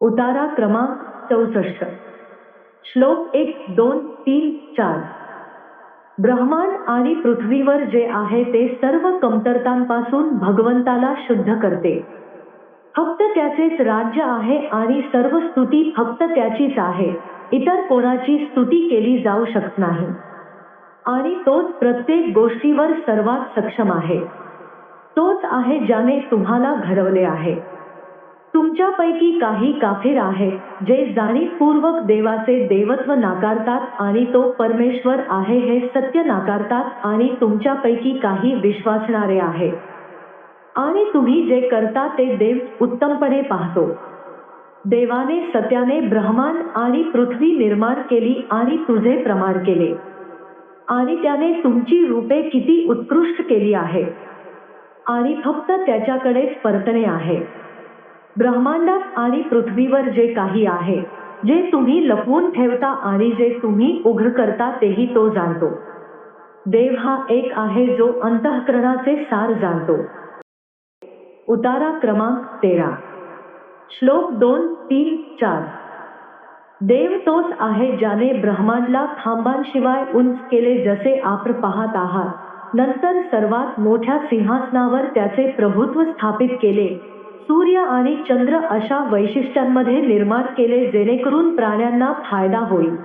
उतारा क्रमांक चौसष्ट. श्लोक एक दोन तीन चार. ब्रह्मांड आणि पृथ्वीवर जे आहे ते सर्व कमतरतांपासून भगवंताला शुद्ध करते. फक्त त्याचेच राज्य आहे आणि सर्व स्तुती फक्त त्याचीच आहे. इतर कोणाची स्तुती केली जाऊ शकत नाही. आणि तोच प्रत्येक गोष्टीवर सर्वात सक्षम आहे. तोच आहे ज्याने तुम्हाला घडवले आहे. तुमच्यापैकी काही काफिर आहेत जे जाणीवपूर्वक देवाचे देवत्व नाकारतात आणि तो परमेश्वर आहे हे सत्य नाकारतात आणि तुमच्यापैकी काही विश्वासणारे आहे आणि तुम्ही जे करता ते देव उत्तमपणे पाहतो. देवाने सत्याने ब्रह्मांड आणि पृथ्वी निर्माण केली आणि तुझे प्रमाण केले. आणि त्याने तुमची रूपे किती उत्कृष्ट केली आहे. आणि फक्त त्याच्याकडेच परतणे आहे. ब्रह्मांडात आणि पृथ्वीवर जे काही आहे जे तुम्ही लपवून ठेवता आणि जे तुम्ही उघड करता तेही तो जाणतो. देव हा एक आहे जो अंतःकरणाचे सार जाणतो. उतारा क्रमांक तेरा. श्लोक दोन तीन चार. देव तोच आहे ज्याने ब्रह्मांडला खांबांशिवाय उंच केले जसे आपण पाहत आहात. नंतर सर्वात मोठ्या सिंहासनावर त्याचे प्रभुत्व स्थापित केले. सूर्य आणि चंद्र अशा वैशिष्ट्यांमध्ये निर्माण केले जेणेकरून प्राण्यांना फायदा होईल.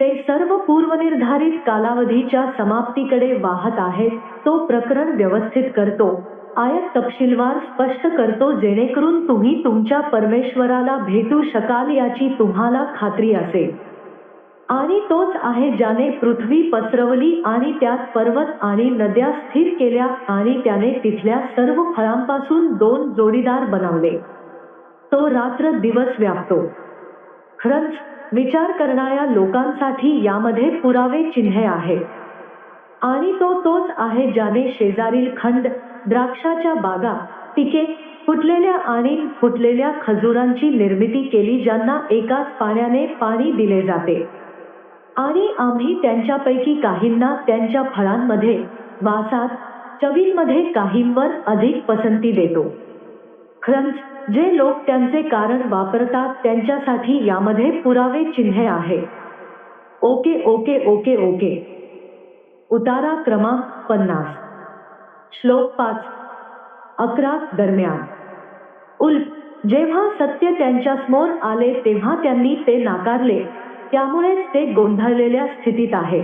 ते सर्व पूर्वनिर्धारित कालावधीच्या समाप्तीकडे वाहत आहेत तो प्रकरण व्यवस्थित करतो. आयत तपशीलवार स्पष्ट करतो जेणेकरून तुम्ही तुमच्या परमेश्वराला भेटू शकाल याची तुम्हाला खात्री असेल. आणि तोच आहे ज्याने पृथ्वी पसरवली आणि त्यात पर्वत आणि नद्या स्थिर केल्या आणि त्याने तिथल्या सर्व फळांपासून दोन जोडीदार बनवले. तो रात्र दिवस व्यापतो. खरंच विचार करणाऱ्या लोकांसाठी यामध्ये पुरावे चिन्हे आहे आणि तो तोच आहे ज्याने शेजारील खंड द्राक्षाच्या बागा पिके फुटलेल्या आणि फुटलेल्या खजुरांची निर्मिती केली ज्यांना एकाच पाण्याने पाणी दिले जाते. आणि आम्ही त्यांच्यापैकी काहींना त्यांच्या फळांमध्ये वासात चवींमध्ये काहींवर अधिक पसंती देतो. खरंच जे लोक त्यांचे कारण वापरतात त्यांच्यासाठी यामध्ये पुरावे चिन्हे आहे. Okay okay okay okay. उतारा क्रमांक पन्नास. श्लोक पाच. अकरा दरम्यान. उल्फ जेव्हा सत्य त्यांच्यासमोर आले तेव्हा त्यांनी ते नाकारले. त्यामुळेच ते गोंधळलेल्या स्थितीत आहे.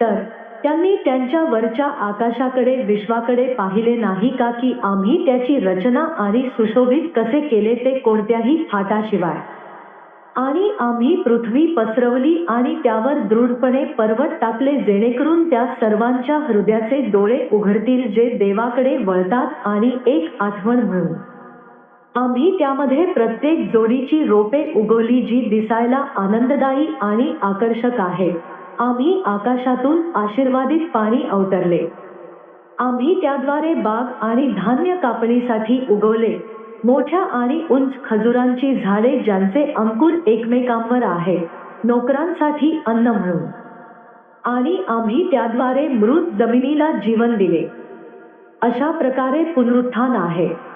तर त्यांनी त्यांच्या वरच्या आकाशाकडे विश्वाकडे पाहिले नाही का की आम्ही त्याची रचना आणि सुशोभित कसे केले ते कोणत्याही फाटाशिवाय? आणि आम्ही पृथ्वी पसरवली आणि त्यावर दृढपणे पर्वत टाकले जेणेकरून त्या सर्वांच्या हृदयाचे डोळे उघडतील जे देवाकडे वळतात आणि एक आठवण म्हणून. आम्ही त्यामध्ये प्रत्येक जोडीची रोपे उगवली जी दिसायला आनंददायी आणि आकर्षक आहे. आम्ही आकाशातून आशीर्वादित पाणी अवतरले. आम्ही त्याद्वारे बाग आणि धान्य कापणीसाठी उगवले. मोठ्या आणि उंच खजुरांची झाडे ज्यांचे अंकुर एकमेकांवर आहे. नोकरांसाठी अन्न म्हणून. आणि आम्ही त्याद्वारे मृत जमिनीला जीवन दिले. अशा प्रकारे पुनरुत्थान आहे.